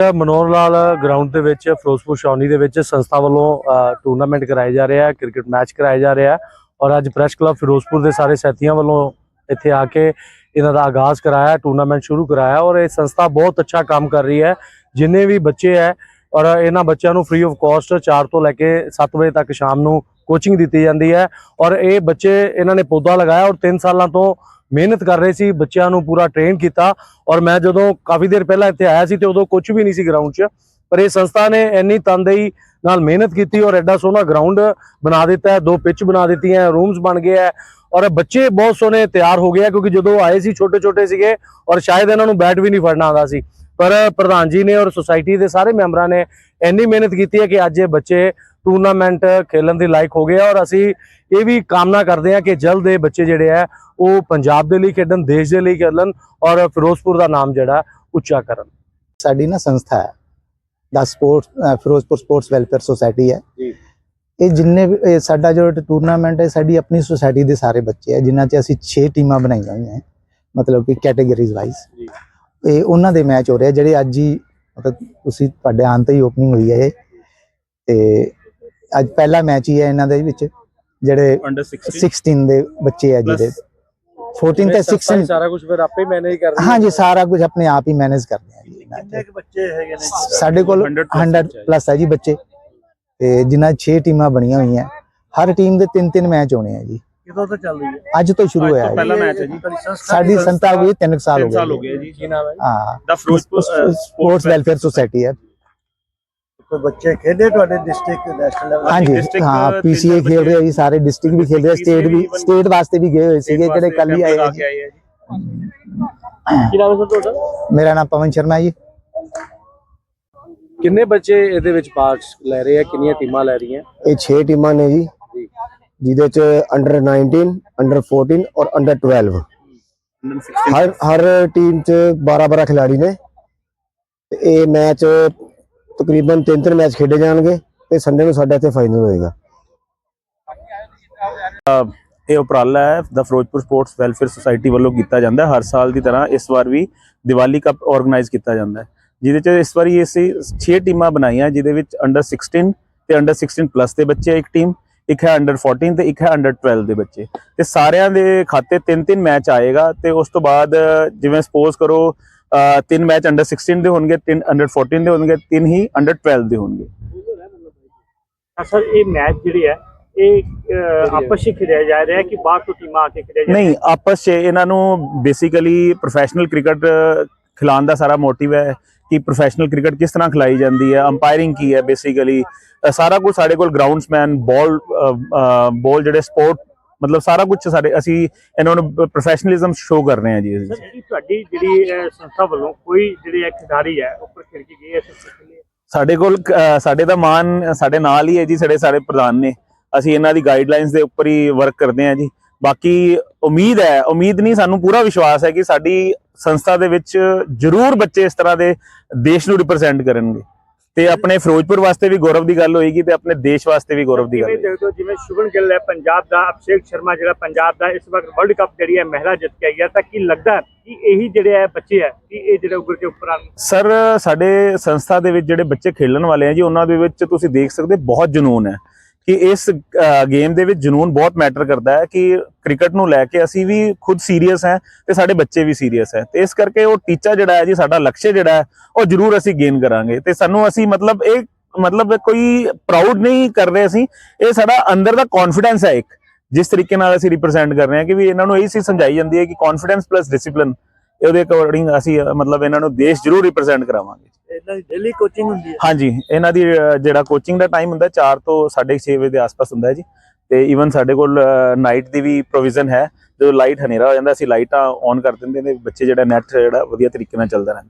Manohar Lal ground ਦੇ ਵਿੱਚ, ਫਿਰੋਜ਼ਪੁਰ ਸ਼ੌਨੀ ਦੇ ਵਿੱਚ ਸੰਸਥਾ ਵੱਲੋਂ ਟੂਰਨਾਮੈਂਟ ਕਰਾਇਆ ਜਾ ਰਿਹਾ ਹੈ ਕ੍ਰਿਕਟ ਮੈਚ ਕਰਾਇਆ ਜਾ ਰਿਹਾ ਹੈ ਔਰ ਅੱਜ ਪ੍ਰੈਸ ਕਲੱਬ ਫਿਰੋਜ਼ਪੁਰ ਦੇ ਸਾਰੇ ਸਾਥੀਆਂ ਵੱਲੋਂ ਇੱਥੇ ਆ ਕੇ ਇਹਨਾਂ ਦਾ ਆਗਾਜ਼ ਕਰਾਇਆ ਟੂਰਨਾਮੈਂਟ ਸ਼ੁਰੂ ਕਰਾਇਆ ਔਰ ਇਹ ਸੰਸਥਾ ਬਹੁਤ ਅੱਛਾ ਕੰਮ ਕਰ ਰਹੀ ਹੈ, ਜਿੰਨੇ ਵੀ ਬੱਚੇ ਹੈ ਔਰ ਇਹਨਾਂ ਬੱਚਿਆਂ ਨੂੰ ਫ੍ਰੀ ਆਫ ਕਾਸਟ 4 ਤੋਂ ਲੈ ਕੇ 7 ਵਜੇ ਤੱਕ ਸ਼ਾਮ ਨੂੰ ਕੋਚਿੰਗ ਦਿੱਤੀ ਜਾਂਦੀ ਹੈ ਔਰ ਇਹ ਬੱਚੇ ਇਹਨਾਂ ਨੇ ਪੌਦਾ ਲਗਾਇਆ ਔਰ 3 ਸਾਲਾਂ ਤੋਂ ਮਿਹਨਤ ਕਰ ਰਹੇ ਸੀ, ਬੱਚਿਆਂ ਨੂੰ ਪੂਰਾ ਟ੍ਰੇਨ ਕੀਤਾ ਔਰ ਮੈਂ ਜਦੋਂ ਕਾਫੀ ਦੇਰ ਪਹਿਲਾਂ ਇੱਥੇ ਆਇਆ ਸੀ ਤੇ ਉਦੋਂ ਕੁਝ ਵੀ ਨਹੀਂ ਸੀ ਗਰਾਊਂਡ 'ਚ ਪਰ ਇਹ ਸੰਸਥਾ ਨੇ ਇੰਨੀ ਤਨਦੇਹੀ ਨਾਲ ਮਿਹਨਤ ਕੀਤੀ, ਔਰ ਐਡਾ ਸੋਹਣਾ ਗਰਾਊਂਡ ਬਣਾ ਦਿੱਤਾ ਹੈ, ਦੋ ਪਿੱਚ ਬਣਾ ਦਿੱਤੀਆਂ ਰੂਮਸ ਬਣ ਗਏ ਹੈ, ਔਰ ਬੱਚੇ ਬਹੁਤ ਸੋਹਣੇ ਤਿਆਰ ਹੋ ਗਏ ਆ ਕਿਉਂਕਿ ਜਦੋਂ ਆਏ ਸੀ ਛੋਟੇ ਛੋਟੇ ਸੀਗੇ, ਔਰ ਸ਼ਾਇਦ ਇਹਨਾਂ ਨੂੰ ਬੈਟ ਵੀ ਨਹੀਂ ਫੜਨਾ ਆਉਂਦਾ ਸੀ। ਪਰ ਪ੍ਰਧਾਨ ਜੀ ਨੇ ਔਰ ਸੁਸਾਇਟੀ ਦੇ ਸਾਰੇ ਮੈਂਬਰਾਂ ਨੇ ਇੰਨੀ ਮਿਹਨਤ ਕੀਤੀ ਹੈ ਕਿ ਅੱਜ ਇਹ ਬੱਚੇ ਟੂਰਨਾਮੈਂਟ ਖੇਲਣ ਦੇ ਲਾਇਕ ਹੋ ਗਏ ਔਰ ਅਸੀਂ ਇਹ ਵੀ ਕਾਮਨਾ ਕਰਦੇ ਹਾਂ ਕਿ ਜਲਦ ਇਹ ਬੱਚੇ ਜਿਹੜੇ ਆ ਉਹ ਪੰਜਾਬ ਦੇ ਲਈ ਖੇਡਣ, ਦੇਸ਼ ਦੇ ਲਈ ਖੇਡਣ, ਔਰ ਫਿਰੋਜ਼ਪੁਰ ਦਾ ਨਾਮ ਜਿਹੜਾ ਉੱਚਾ ਕਰਨ। ਸਾਡੀ ਨਾ ਸੰਸਥਾ ਹੈ। The sports Ferozepur sports welfare society ਹੈ। ਜੀ। ਇਹ ਜਿੰਨੇ ਸਾਡਾ ਜੋ ਟੂਰਨਾਮੈਂਟ ਹੈ ਸਾਡੀ ਆਪਣੀ ਸੁਸਾਇਟੀ ਦੇ ਸਾਰੇ ਬੱਚੇ ਹੈ ਜਿਨ੍ਹਾਂ 'ਚ ਅਸੀਂ 6 ਟੀਮਾਂ ਬਣਾਈਆਂ ਹੋਈਆਂ ਹੈ ਮਤਲਬ ਕਿ ਕੈਟਾਗਰੀਜ਼ ਵਾਈਜ਼ ਜੀ। ਇਹ ਉਹਨਾਂ ਦੇ ਮੈਚ ਹੋ ਰਹੇ ਆ ਜਿਹੜੇ ਅੱਜ ਹੀ ਮਤਲਬ ਤੁਸੀਂ ਤੁਹਾਡੇ ਆਉਣ ਤੇ ਹੀ ਓਪਨਿੰਗ ਹੋਈ ਹੈ ਇਹ। ਤੇ ਅੱਜ ਪਹਿਲਾ ਮੈਚ ਹੀ ਹੈ ਇਹਨਾਂ ਦੇ ਵਿੱਚ ਜਿਹੜੇ ਅੰਡਰ 16 16 ਦੇ ਬੱਚੇ ਹੈ ਜਿਹੜੇ। 14 ਤੇ 16 ਸਾਰਾ ਕੁਝ ਫਿਰ ਆਪੇ ਮੈਨੇਜ ਕਰ ਹਾਂਜੀ ਸਾਰਾ ਕੁਝ ਆਪਣੇ ਆਪ ਹੀ ਮੈਨੇਜ ਕਰਦੇ ਆ ਜੀ ਇਹਨਾਂ 'ਚ। ਕੁ ਬੱਚੇ ਹੈਗੇ ਸਾਡੇ ਕੋਲ 100 plus 100 ਬੱਚੇ ਹੈ। ਪਲੱਸ ਹੈ ਜੀ ਬੱਚੇ ਤੇ ਜਿਨ੍ਹਾਂ 6 ਟੀਮਾਂ ਬਣੀਆਂ ਹੋਈਆਂ ਹਰ ਟੀਮ ਦੇ 3-3 ਮੈਚ ਹੋਣੇ ਆ ਜੀ ਕਿਦੋਂ ਤੋਂ ਚੱਲ ਰਹੀ ਹੈ ਅੱਜ ਤੋਂ ਸ਼ੁਰੂ ਅੱਜ ਹੋਇਆ ਤੋਂ ਹੈ ਪਹਿਲਾ ਜੀ। ਮੈਚ ਹੈ ਜੀ ਸਾਡੀ ਸੰਸਥਾ ਹੋਈ 3 ਸਾਲ ਹੋ ਤਿੰਨ ਗਏ ਸਾਲ ਹੋ ਗਏ ਜੀ ਕੀ ਨਾਮ ਹੈ ਹਾਂ ਦਾ ਫਿਰੋਜ਼ਪੁਰ ਸਪੋਰਟਸ ਵੈਲਫੇਅਰ ਸੁਸਾਇਟੀ ਹੈ ਕੋਈ ਬੱਚੇ ਖੇਡੇ ਤੁਹਾਡੇ ਡਿਸਟ੍ਰਿਕਟ ਨੈਸ਼ਨਲ ਲੈਵਲ ਹਾਂਜੀ district, ਹਾਂ ਪੀਸੀਏ ਖੇਡ ਰਹੇ ਆ ਜੀ ਸਾਰੇ ਡਿਸਟ੍ਰਿਕਟ ਵੀ ਖੇਡ ਰਹੇ ਸਟੇਟ ਵੀ ਸਟੇਟ ਵਾਸਤੇ ਵੀ ਗਏ ਹੋਏ ਸੀਗੇ ਜਿਹੜੇ ਕੱਲ ਹੀ ਆਏ ਆ ਜੀ। ਕੀ ਨਾਮ ਹੈ ਸਰ ਤੁਹਾਡਾ? ਮੇਰਾ ਨਾਮ ਪਵਨ ਸ਼ਰਮਾ ਹੈ ਜੀ। ਕਿੰਨੇ ਬੱਚੇ ਇਹਦੇ ਵਿੱਚ ਪਾਰਟ ਲੈ ਰਹੇ ਆ ਕਿੰਨੀਆਂ ਟੀਮਾਂ ਲੈ ਰਹੀਆਂ? ਇਹ 6 ਟੀਮਾਂ ਨੇ ਜੀ। ਜਿਹਦੇ ਚ ਅੰਡਰ 19 ਅੰਡਰ 14 ਔਰ ਅੰਡਰ 12 ਹਰ ਹਰ ਟੀਮ ਚ 12 12 ਖਿਡਾਰੀ ਨੇ। ਇਹ ਮੈਚ ਤਕਰੀਬਨ ਤਿੰਨ ਤਿੰਨ ਮੈਚ ਖੇਡੇ ਜਾਣਗੇ ਤੇ ਸੰਡੇ ਨੂੰ ਸਾਡਾ ਇੱਥੇ ਫਾਈਨਲ ਹੋਏਗਾ। ਇਹ ਉਪਰਾਲਾ ਹੈ the Ferozepur sports welfare society ਵੱਲੋਂ ਕੀਤਾ ਜਾਂਦਾ ਹੈ। ਹਰ ਸਾਲ ਦੀ ਤਰ੍ਹਾਂ ਇਸ ਵਾਰ ਵੀ ਦੀਵਾਲੀ ਕੱਪ ਆਰਗੇਨਾਈਜ਼ ਕੀਤਾ ਜਾਂਦਾ ਹੈ। ਜਿਹਦੇ ਚ ਇਸ ਵਾਰੀ ਅਸੀਂ 6 ਟੀਮਾਂ ਬਣਾਈਆਂ, ਜਿਹਦੇ ਵਿੱਚ ਅੰਡਰ 16 ਤੇ ਅੰਡਰ 16 ਪਲੱਸ ਦੇ ਬੱਚੇ ਇੱਕ ਟੀਮ ਇੱਕ ਹੈ ਅੰਡਰ 14 ਤੇ ਇੱਕ ਹੈ ਅੰਡਰ 12 ਦੇ ਬੱਚੇ। ਤੇ ਸਾਰਿਆਂ ਦੇ ਖਾਤੇ ਤਿੰਨ ਤਿੰਨ ਮੈਚ ਆਏਗਾ ਤੇ ਉਸ ਤੋਂ ਬਾਅਦ ਜਿਵੇਂ ਸਪੋਜ਼ ਕਰੋ ਤਿੰਨ ਮੈਚ ਅੰਡਰ 16 ਦੇ ਹੋਣਗੇ ਤਿੰਨ ਅੰਡਰ 14 ਦੇ ਹੋਣਗੇ ਤਿੰਨ ਹੀ ਅੰਡਰ 12 ਦੇ ਹੋਣਗੇ। ਸਰ ਇਹ ਮੈਚ ਜਿਹੜੀ ਹੈ ਇਹ ਆਪਸ ਵਿੱਚ ਖੇਡਿਆ ਜਾ ਰਿਹਾ ਹੈ ਕਿ ਬਾਹਰ ਤੋਂ ਟੀਮਾਂ ਆ ਕੇ ਖੇਡਿਆ ਜਾ ਨਹੀਂ ਆਪਸ 'ਚ ਇਹਨਾਂ ਨੂੰ ਬੇਸਿਕਲੀ ਪ੍ਰੋਫੈਸ਼ਨਲ ਕ੍ਰਿਕਟ ਖਿਲਾਉਣ ਦਾ ਸਾਰਾ ਮੋਟਿਵ ਹੈ ਕਿ ਪ੍ਰੋਫੈਸ਼ਨਲ ਕ੍ਰਿਕਟ ਕਿਸ ਤਰ੍ਹਾਂ ਖਿਲਾਈ ਜਾਂਦੀ ਹੈ ਅੰਪਾਇਰਿੰਗ ਕੀ ਹੈ ਬੇਸਿਕਲੀ ਸਾਰਾ ਕੁਝ ਸਾਡੇ ਕੋਲ ਗਰਾਊਂਡਸਮੈਨ ਬਾਲ ਬਾਲ ਜਿਹੜੇ ਸਪੋਰਟ ਮਤਲਬ ਸਾਰਾ ਕੁਝ ਸਾਡੇ ਅਸੀਂ ਇਹਨਾਂ ਨੂੰ ਪ੍ਰੋਫੈਸ਼ਨਲਿਜ਼ਮ ਸ਼ੋ ਕਰ ਰਹੇ ਹਾਂ ਜੀ ਜਿਹੜੀ ਤੁਹਾਡੀ ਜਿਹੜੀ ਸੰਸਥਾ ਵੱਲੋਂ ਕੋਈ ਜਿਹੜੇ ਇਹ ਖਿਡਾਰੀ ਹੈ ਉੱਪਰ ਖੇਡ ਕੇ ਗਏ ਐ ਸਾਡੇ ਕੋਲ ਸਾਡੇ ਦਾ ਮਾਨ ਸਾਡੇ ਨਾਲ ਹੀ ਹੈ ਜੀ ਸਾਡੇ ਸਾਰੇ ਪ੍ਰਧਾਨ ਨੇ। ਅਸੀਂ ਇਹਨਾਂ ਦੀ ਗਾਈਡਲਾਈਨਸ ਦੇ ਉੱਪਰ ਹੀ ਵਰਕ ਕਰਦੇ ਹਾਂ ਜੀ। ਬਾਕੀ ਉਮੀਦ ਹੈ ਉਮੀਦ ਨਹੀਂ ਸਾਨੂੰ ਪੂਰਾ ਵਿਸ਼ਵਾਸ ਹੈ ਕਿ ਸਾਡੀ ਸੰਸਥਾ ਦੇ ਵਿੱਚ ਜ਼ਰੂਰ ਬੱਚੇ ਇਸ ਤਰ੍ਹਾਂ ਦੇ ਦੇਸ਼ ਨੂੰ ਰਿਪਰੈਜ਼ੈਂਟ ਕਰਨਗੇ। ਤੇ ਆਪਣੇ ਫਿਰੋਜ਼ਪੁਰ ਵਾਸਤੇ ਵੀ ਗੌਰਵ ਦੀ ਗੱਲ ਹੋਏਗੀ ਤੇ ਆਪਣੇ ਦੇਸ਼ ਵਾਸਤੇ ਵੀ ਗੌਰਵ ਦੀ ਗੱਲ ਹੋਏਗੀ। ਦੇਖੋ ਜਿਵੇਂ ਸ਼ੁਭਨ ਗਿੱਲ ਹੈ ਪੰਜਾਬ ਦਾ ਅਭਿਸ਼ੇਕ ਸ਼ਰਮਾ ਜਿਹੜਾ ਪੰਜਾਬ ਦਾ ਇਸ ਵਕਤ ਵਰਲਡ ਕੱਪ ਜਿਹੜੀ ਹੈ ਮਹਿਲਾ ਜਿੱਤ ਕੇ ਆਈ ਹੈ। ਤਾਂ ਕੀ ਲੱਗਦਾ ਕਿ ਇਹੀ ਜਿਹੜੇ ਹੈ ਬੱਚੇ ਹੈ ਕਿ ਇਹ ਜਿਹੜੇ ਉੱਪਰ ਕੇ ਉੱਪਰ ਆਉਣ ਸਰ ਸਾਡੇ ਸੰਸਥਾ ਦੇ ਵਿੱਚ ਜਿਹੜੇ ਬੱਚੇ ਖੇਡਣ ਵਾਲੇ ਆ ਜੀ ਉਹਨਾਂ ਦੇ ਵਿੱਚ ਤੁਸੀਂ ਦੇਖ ਸਕਦੇ ਬਹੁਤ ਜਨੂਨ ਹੈ। ਕਿ ਇਸ ਗੇਮ ਦੇ ਵਿੱਚ ਜਨੂਨ ਬਹੁਤ ਮੈਟਰ ਕਰਦਾ ਹੈ ਕਿ ਕ੍ਰਿਕਟ ਨੂੰ ਲੈ ਕੇ ਅਸੀਂ ਵੀ ਖੁਦ ਸੀਰੀਅਸ ਹੈ ਤੇ ਸਾਡੇ ਬੱਚੇ ਵੀ ਸੀਰੀਅਸ ਹੈ। ਤੇ ਇਸ ਕਰਕੇ ਉਹ ਟੀਚਾ ਜਿਹੜਾ ਹੈ ਜੀ, ਸਾਡਾ ਲਕਸ਼ ਜਿਹੜਾ ਹੈ, ਉਹ ਜ਼ਰੂਰ ਅਸੀਂ ਗੇਨ ਕਰਾਂਗੇ। ਤੇ ਸਾਨੂੰ ਅਸੀਂ ਮਤਲਬ ਇਹ, ਮਤਲਬ ਕੋਈ ਪ੍ਰਾਊਡ ਨਹੀਂ ਕਰ ਰਹੇ ਅਸੀਂ, ਇਹ ਸਾਡਾ ਅੰਦਰ ਦਾ ਕੌਨਫੀਡੈਂਸ ਹੈ ਇੱਕ। ਜਿਸ ਤਰੀਕੇ ਨਾਲ ਅਸੀਂ ਰਿਪਰੈਜ਼ੈਂਟ ਕਰ ਰਹੇ ਹਾਂ ਕਿ ਵੀ ਇਹਨਾਂ ਨੂੰ ਇਹ ਚੀਜ਼ ਸਮਝਾਈ ਜਾਂਦੀ ਹੈ ਕਿ ਕੌਨਫੀਡੈਂਸ ਪਲੱਸ ਡਿਸਪਲਿਨ ਇਹਦੇ ਅਕੋਰਡਿੰਗ ਅਸੀਂ, ਮਤਲਬ ਇਹਨਾਂ ਨੂੰ ਦੇਸ਼ ਜ਼ਰੂਰ ਰਿਪਰੈਜ਼ੈਂਟ ਕਰਾਵਾਂਗੇ। ਇਹਨਾਂ ਦੀ ਡੇਲੀ ਕੋਚਿੰਗ ਹੁੰਦੀ ਹੈ? ਹਾਂਜੀ, ਇਹਨਾਂ ਦੀ ਜਿਹੜਾ ਕੋਚਿੰਗ ਦਾ ਟਾਈਮ ਹੁੰਦਾ 4 ਤੋਂ 6:30 ਵਜੇ ਦੇ ਆਸ-ਪਾਸ ਹੁੰਦਾ ਹੈ ਜੀ। ਤੇ ਈਵਨ ਸਾਡੇ ਕੋਲ ਨਾਈਟ ਦੀ ਵੀ ਪ੍ਰੋਵੀਜ਼ਨ ਹੈ। ਜਦੋਂ ਲਾਈਟ ਹਨੇਰਾ ਹੋ ਜਾਂਦਾ, ਅਸੀਂ ਲਾਈਟਾਂ ਔਨ ਕਰ ਦਿੰਦੇ ਨੇ। ਬੱਚੇ ਜਿਹੜਾ ਨੈਟ ਜਿਹੜਾ ਵਧੀਆ ਤਰੀਕੇ ਨਾਲ ਚੱਲਦਾ ਰਹਿੰਦਾ।